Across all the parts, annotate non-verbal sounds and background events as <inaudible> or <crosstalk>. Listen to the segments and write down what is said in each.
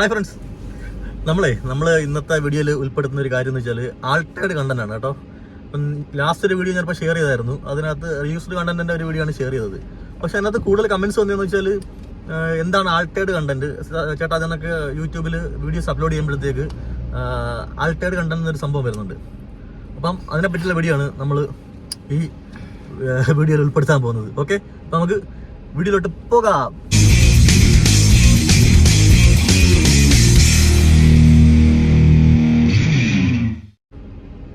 Hi friends നമ്മളെ നമ്മൾ ഇന്നത്തെ വീഡിയോയിൽ ഉൾപ്പെടുത്തുന്ന ഒരു കാര്യം എന്ന് വെച്ചാൽ ആൾട്ടേഡ് കണ്ടന്റ് ആണ് കേട്ടോ. അപ്പം ലാസ്റ്റ് ഒരു വീഡിയോ ഞാനിപ്പോൾ ഷെയർ ചെയ്തായിരുന്നു. അതിനകത്ത് റീയൂസ്ഡ് കണ്ടന്റിന്റെ ഒരു വീഡിയോ ആണ് ഷെയർ ചെയ്തത്. പക്ഷെ അതിനകത്ത് കൂടുതൽ കമൻസ് വന്നതെന്ന് വെച്ചാൽ എന്താണ് ആൾട്ടേഡ് കണ്ടന്റ് ചേട്ടാ അതിനൊക്കെ യൂട്യൂബിൽ വീഡിയോസ് അപ്ലോഡ് ചെയ്യുമ്പോഴത്തേക്ക് ആൾട്ടേഡ് കണ്ടന്റ് എന്നൊരു സംഭവം വരുന്നുണ്ട്. അപ്പം അതിനെപ്പറ്റിയുള്ള വീഡിയോ ആണ് നമ്മൾ ഈ വീഡിയോയിൽ ഉൾപ്പെടുത്താൻ പോകുന്നത്. ഓക്കെ അപ്പം നമുക്ക് വീഡിയോയിലോട്ട് പോകാം.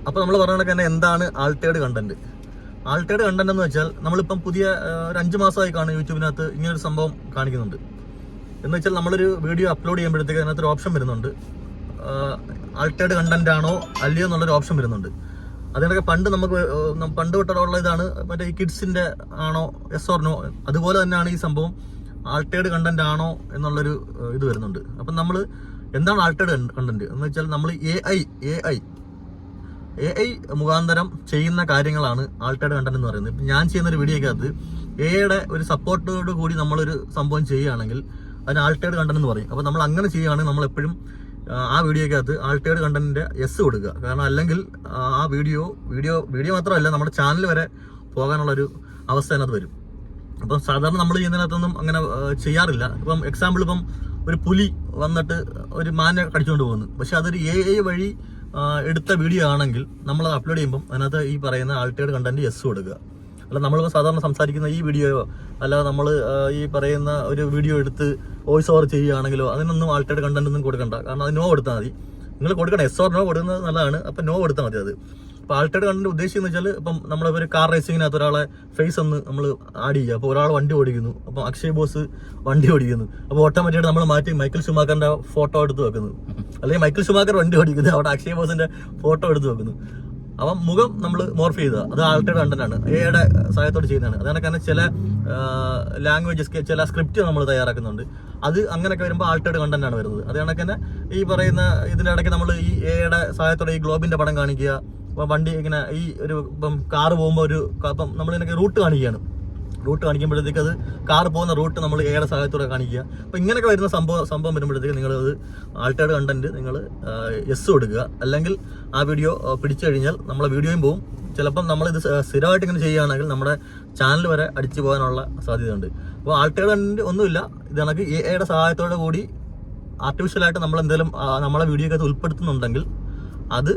അപ്പോൾ നമ്മൾ പറഞ്ഞ കണക്ക് തന്നെ എന്താണ് ആൾട്ടേഡ് കണ്ടന്റ് ആൾട്ടേഡ് കണ്ടന്റ് എന്ന് വെച്ചാൽ നമ്മളിപ്പം പുതിയ ഒരു അഞ്ച് മാസമായി കാണും യൂട്യൂബിനകത്ത് ഇങ്ങനൊരു സംഭവം കാണിക്കുന്നുണ്ട്. എന്ന് വെച്ചാൽ നമ്മളൊരു വീഡിയോ അപ്ലോഡ് ചെയ്യുമ്പോഴത്തേക്ക് അതിനകത്ത് ഒരു ഓപ്ഷൻ വരുന്നുണ്ട് ആൾട്ടേഡ് കണ്ടന്റ് ആണോ അല്ലയോ എന്നുള്ളൊരു ഓപ്ഷൻ വരുന്നുണ്ട്. അതിനൊക്കെ പണ്ട് നമുക്ക് പണ്ട് തൊട്ടുള്ള ഇതാണ് മറ്റേ ഈ കിഡ്സിന്റെ ആണോ എസ് ഓർ നോ അതുപോലെ തന്നെയാണ് ഈ സംഭവം ആൾട്ടേഡ് കണ്ടന്റ് ആണോ എന്നുള്ളൊരു ഇത് വരുന്നുണ്ട്. അപ്പം നമ്മൾ എന്താണ് ആൾട്ടേഡ് കണ്ടന്റ് എന്ന് വെച്ചാൽ നമ്മൾ A I A I A I മുഖാന്തരം ചെയ്യുന്ന കാര്യങ്ങളാണ് ആൾട്ടേഡ് കണ്ടന്റ് എന്ന് പറയുന്നത്. ഇപ്പം ഞാൻ ചെയ്യുന്ന ഒരു വീഡിയോക്കകത്ത് എയുടെ ഒരു സപ്പോർട്ടോട് കൂടി നമ്മളൊരു സംഭവം ചെയ്യുകയാണെങ്കിൽ അതിന് ആൾട്ടേഡ് കണ്ടന്റ് എന്ന് പറയും. അപ്പോൾ നമ്മൾ അങ്ങനെ ചെയ്യുകയാണെങ്കിൽ നമ്മൾ എപ്പോഴും ആ, വീഡിയോക്കകത്ത് ആൾട്ടേഡ് കണ്ടന്റിന്റെ എസ് കൊടുക്കുക. കാരണം അല്ലെങ്കിൽ ആ, വീഡിയോ വീഡിയോ വീഡിയോ മാത്രമല്ല നമ്മുടെ ചാനൽ വരെ പോകാനുള്ളൊരു അവസ്ഥ അതിനകത്ത് വരും. അപ്പം സാധാരണ നമ്മൾ ചെയ്യുന്നതിനകത്തൊന്നും അങ്ങനെ ചെയ്യാറില്ല. ഇപ്പം എക്സാമ്പിൾ ഇപ്പം ഒരു പുലി വന്നിട്ട് ഒരു മാനെ കടിച്ചുകൊണ്ട് പോകുന്നു. പക്ഷെ അതൊരു എ ഐ വഴി എടുത്ത വീഡിയോ ആണെങ്കിൽ നമ്മൾ അത് അപ്ലോഡ് ചെയ്യുമ്പോൾ അതിനകത്ത് ഈ പറയുന്ന ആൾട്ടേഡ് കണ്ടന്റ് എസ് കൊടുക്കുക. അല്ല നമ്മൾ സാധാരണ സംസാരിക്കുന്ന ഈ വീഡിയോയോ അല്ലാതെ നമ്മൾ ഈ പറയുന്ന ഒരു വീഡിയോ എടുത്ത് വോയിസ് ഓവർ ചെയ്യുകയാണെങ്കിലോ അതിനൊന്നും ആൾട്ടേഡ് കണ്ടന്റ് ഒന്നും കൊടുക്കണ്ട. കാരണം അത് നോ കൊടുത്താൽ മതി. നിങ്ങൾ കൊടുക്കണം എസ് ഓർ നോ കൊടുക്കുന്നത് നല്ലതാണ്. അപ്പം നോ കൊടുത്താൽ മതി അത്. അപ്പോൾ ആൾട്ടേഡ് കണ്ടന്റ് ഉദ്ദേശിക്കുന്നത് വെച്ചാൽ ഇപ്പം നമ്മളിപ്പോൾ ഒരു കാർ റേസിങ്ങിനകത്ത് ഒരാളെ ഫേസ് ഒന്ന് നമ്മൾ ആഡ് ചെയ്യുക. അപ്പോൾ ഒരാൾ വണ്ടി ഓടിക്കുന്നു. അപ്പം അക്ഷയ് ബോസ് വണ്ടി ഓടിക്കുന്നു. അപ്പോൾ ഓട്ടോമാറ്റിക്കായിട്ട് നമ്മൾ മാറ്റി മൈക്കിൾ ഷുമാക്കറിന്റെ ഫോട്ടോ എടുത്ത് വെക്കുന്നു. അല്ലെങ്കിൽ മൈക്കിൾ ഷുമാക്കർ വണ്ടി ഓടിക്കുന്നു. അവിടെ അക്ഷയ് ബോസിന്റെ ഫോട്ടോ എടുത്ത് വെക്കുന്നു. അപ്പം മുഖം നമ്മൾ മോർഫ് ചെയ്തത് അത് ആൾട്ടേഡ് കണ്ടന്റ് ആണ്. എയുടെ സഹായത്തോട് ചെയ്യുന്നതാണ്. അതാണ് കാരണം ചില ലാംഗ്വേജസ് ചില സ്ക്രിപ്റ്റ് നമ്മൾ തയ്യാറാക്കുന്നുണ്ട്. അത് അങ്ങനെയൊക്കെ വരുമ്പോൾ ആൾട്ടേഡ് കണ്ടന്റ് ആണ് വരുന്നത്. അത് കണക്കന്നെ ഈ പറയുന്ന ഇതിന്റെ ഇടയ്ക്ക് നമ്മൾ ഈ എയുടെ സഹായത്തോടെ ഈ ഗ്ലോബിന്റെ പടം കാണിക്കുക. ഇപ്പം വണ്ടി ഇങ്ങനെ ഈ ഒരു ഇപ്പം കാറ് പോകുമ്പോൾ ഒരു ഇപ്പം നമ്മൾ ഇതിനൊക്കെ റൂട്ട് കാണിക്കുകയാണ്. റൂട്ട് കാണിക്കുമ്പോഴത്തേക്ക് അത് കാർ പോകുന്ന റൂട്ട് നമ്മൾ ഏറെ സഹായത്തോടെ കാണിക്കുക. അപ്പോൾ ഇങ്ങനെയൊക്കെ വരുന്ന സംഭവം സംഭവം വരുമ്പോഴത്തേക്ക് നിങ്ങൾ അത് ആൾട്ടേഡ് കണ്ടന്റ് നിങ്ങൾ എസ് കൊടുക്കുക. അല്ലെങ്കിൽ ആ വീഡിയോ പിടിച്ചു കഴിഞ്ഞാൽ നമ്മളെ വീഡിയോയും പോവും. ചിലപ്പം നമ്മളിത് സ്ഥിരമായിട്ട് ഇങ്ങനെ ചെയ്യുകയാണെങ്കിൽ നമ്മുടെ ചാനൽ വരെ അടിച്ചു പോകാനുള്ള സാധ്യതയുണ്ട്. അപ്പോൾ ആൾട്ടേഡ് കണ്ടന്റ് ഒന്നുമില്ല. ഇത് കണക്ക് എ ഐയുടെ സഹായത്തോടെ കൂടി ആർട്ടിഫിഷ്യലായിട്ട് ആ, നമ്മളെ വീഡിയോക്കകത്ത് ഉൾപ്പെടുത്തുന്നുണ്ടെങ്കിൽ അത്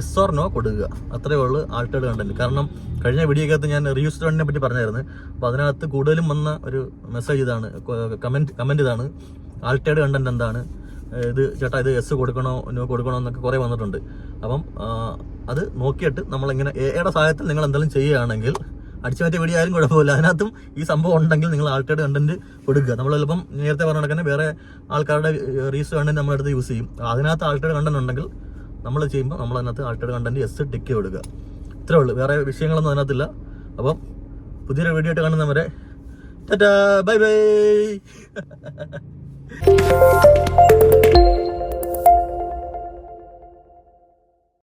എസ് ഓർ നോ കൊടുക്കുക. അത്രയേ ഉള്ളൂ ആൾട്ടേഡ് കണ്ടന്റ് കാരണം കഴിഞ്ഞ വീഡിയോ വീഡിയോക്കകത്ത് ഞാൻ റീയൂസ്ഡ് കണ്ടിനെ പറ്റി പറഞ്ഞായിരുന്നു. അപ്പോൾ അതിനകത്ത് കൂടുതലും വന്ന ഒരു മെസ്സേജ് ഇതാണ്. കമന്റ് കമന്റ് ഇതാണ്. ആൾട്ടേഡ് കണ്ടന്റ് എന്താണ്? ഇത് ചേട്ടാ ഇത് എസ് കൊടുക്കണോ നോ കൊടുക്കണോ എന്നൊക്കെ കുറേ വന്നിട്ടുണ്ട്. അപ്പം അത് നോക്കിയിട്ട് നമ്മളിങ്ങനെ എയുടെ സഹായത്തിൽ നിങ്ങൾ എന്തെങ്കിലും ചെയ്യുകയാണെങ്കിൽ അടിച്ചു മാറ്റിയ വീഡിയോ ആയാലും കുഴപ്പമില്ല. അതിനകത്തും ഈ സംഭവം ഉണ്ടെങ്കിൽ നിങ്ങൾ ആൾട്ടേഡ് കണ്ടന്റ് കൊടുക്കുക. നമ്മൾ ചിലപ്പം നേരത്തെ പറഞ്ഞ കണക്കന്നെ വേറെ ആൾക്കാരുടെ റീസ് കണ്ടന്റ് നമ്മളെടുത്ത് യൂസ് ചെയ്യും. അതിനകത്ത് ആൾട്ടേഡ് കണ്ടന്റ് ഉണ്ടെങ്കിൽ നമ്മൾ ചെയ്യുമ്പോൾ നമ്മൾ അതിനകത്ത് ആൾട്ടേഡ് കണ്ടന്റ് എസ് ടിക്ക് കൊടുക്കുക ഇത്രേ ഉള്ളൂ. വേറെ വിഷയങ്ങളൊന്നും അതിനകത്തില്ല. അപ്പം പുതിയൊരു വീഡിയോ ആയിട്ട് കാണുന്നവരെ ടാറ്റാ ബൈ ബൈ. <laughs>